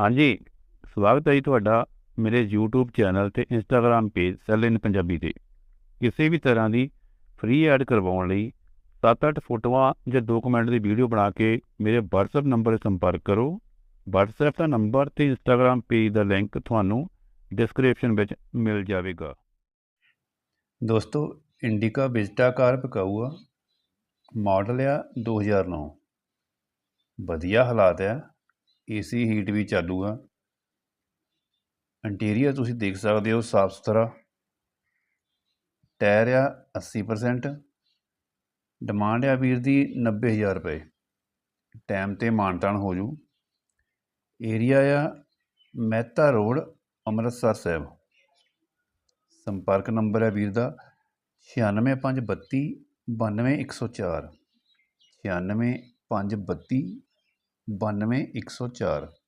ਹਾਂਜੀ, ਸਵਾਗਤ ਹੈ ਜੀ ਤੁਹਾਡਾ ਮੇਰੇ YouTube ਚੈਨਲ ਤੇ Instagram ਪੇਜ ਸੈਲ ਇਨ ਪੰਜਾਬੀ ਤੇ। ਕਿਸੇ ਵੀ ਤਰ੍ਹਾਂ ਦੀ ਫ੍ਰੀ ਐਡ ਕਰਵਾਉਣ ਲਈ 7-8 ਫੋਟੋਆਂ ਜਾਂ 2 ਦੀ ਵੀਡੀਓ ਬਣਾ ਕੇ ਮੇਰੇ WhatsApp ਨੰਬਰ 'ਤੇ ਸੰਪਰਕ ਕਰੋ। WhatsApp ਦਾ ਨੰਬਰ ਤੇ Instagram ਪੇਜ ਦਾ ਲਿੰਕ ਤੁਹਾਨੂੰ ਡਿਸਕ੍ਰਿਪਸ਼ਨ ਵਿੱਚ ਮਿਲ ਜਾਵੇਗਾ। ਦੋਸਤੋ ਇੰਡੀਕਾ ਵਿਜ਼ਟਾ ਕਾਰ ਵਿਕਾਊ ਆ ਮਾਡਲ ਆ 2009 ਵਧੀਆ ਹਾਲਾਤ ਆ। ਏਸੀ ਹੀਟ ਵੀ ਚਾਲੂ ਆ। ਇੰਟੀਰੀਅਰ ਤੁਸੀਂ ਦੇਖ ਸਕਦੇ ਹੋ, ਸਾਫ਼ ਸੁਥਰਾ। ਟਾਇਰ ਆ 80% ਡਿਮਾਂਡ ਆ ਵੀਰ ਦੀ 90000 ਰੁਪਏ। ਟਾਈਮ ਤੇ ਮਾਨਤਾਨ ਹੋ ਜੂ। ਏਰੀਆ ਆ ਮਹਿਤਾ ਰੋਡ, ਅੰਮ੍ਰਿਤਸਰ ਸਾਹਿਬ। ਸੰਪਰਕ ਨੰਬਰ ਹੈ ਵੀਰ ਦਾ 96532 92104 96532 92104